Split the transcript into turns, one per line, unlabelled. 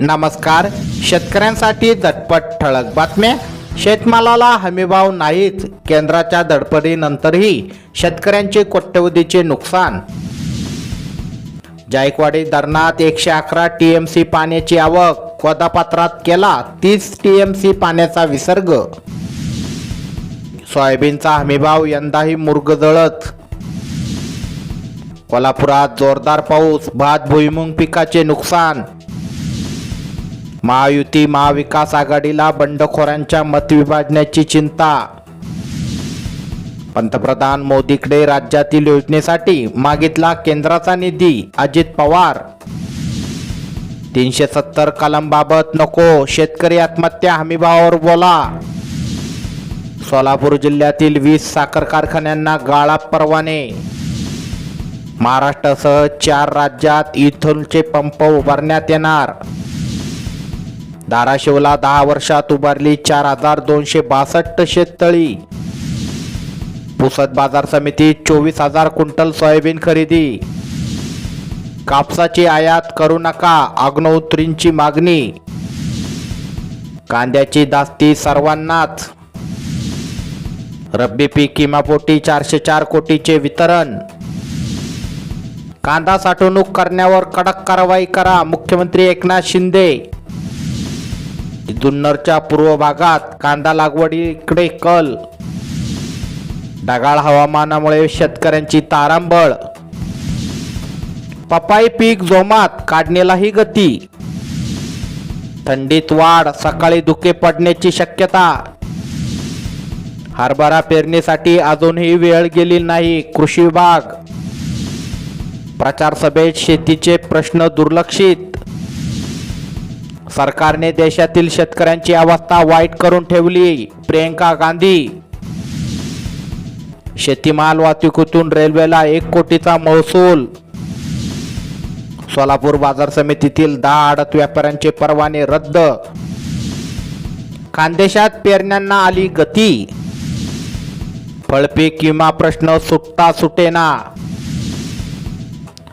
नमस्कार शेतकऱ्यांसाठी झटपट ठळक बातम्या. शेतमालाला हमीभाव नाहीच केंद्राच्या दडपडीनंतरही शेतकऱ्यांचे कोट्यवधीचे नुकसान. जायकवाडी धरणात एकशे अकरा टी एम सी पाण्याची आवक कोदापात्रात केला तीस टी एम सी पाण्याचा विसर्ग. सोयाबीनचा हमीभाव यंदाही मुर्ग जळत कोल्हापुरात जोरदार पाऊस भात भुईमुंग पिकाचे नुकसान. महायुती महाविकास आघाडीला बंडखोरांच्या मतविभाजण्याची चिंता. पंतप्रधान मोदीकडे राज्यातील योजनेसाठी मागितला केंद्राचा निधी अजित पवार. तीनशे सत्तर कलमबाबत नको शेतकरी आत्महत्या हमीभावावर बोला. सोलापूर जिल्ह्यातील वीस साखर कारखान्यांना गाळा परवाने. महाराष्ट्रासह चार राज्यात इथोनचे पंप उभारण्यात येणार. धाराशिवला दहा वर्षात उभारली चार हजार दोनशे बासष्ट शेततळी. पुसद बाजार समितीत चोवीस हजार क्विंटल सोयाबीन खरेदी. कापसाची आयात करू नका अग्नोत्रींची मागणी. कांद्याची दास्ती सर्वांनाच. रब्बी पीक किमापोटी चारशे चार कोटीचे वितरण. कांदा साठवणूक करण्यावर कडक कारवाई करा मुख्यमंत्री एकनाथ शिंदे. जुन्नरच्या पूर्व भागात कांदा लागवडीकडे कल. ढगाळ हवामानामुळे शेतकऱ्यांची तारांबळ. पपाई पीक जोमात काढणीलाही गती. थंडीत वाढ सकाळी धुके पडण्याची शक्यता. हरभरा पेरणीसाठी अजूनही वेळ गेली नाही कृषी विभाग. प्रचार सभेत शेतीचे प्रश्न दुर्लक्षित. सरकारने देशातील शेतकऱ्यांची अवस्था वाईट करून ठेवली. प्रियंका गांधी. शेतीमाल वाहतुकीतून रेल्वेला एक कोटीचा महसूल. सोलापूर बाजार समितीतील दहा आडत व्यापाऱ्यांचे परवाने रद्द. खानदेशात पेरण्यांना आली गती. फळपीक किंवा प्रश्न सुटता सुटेना.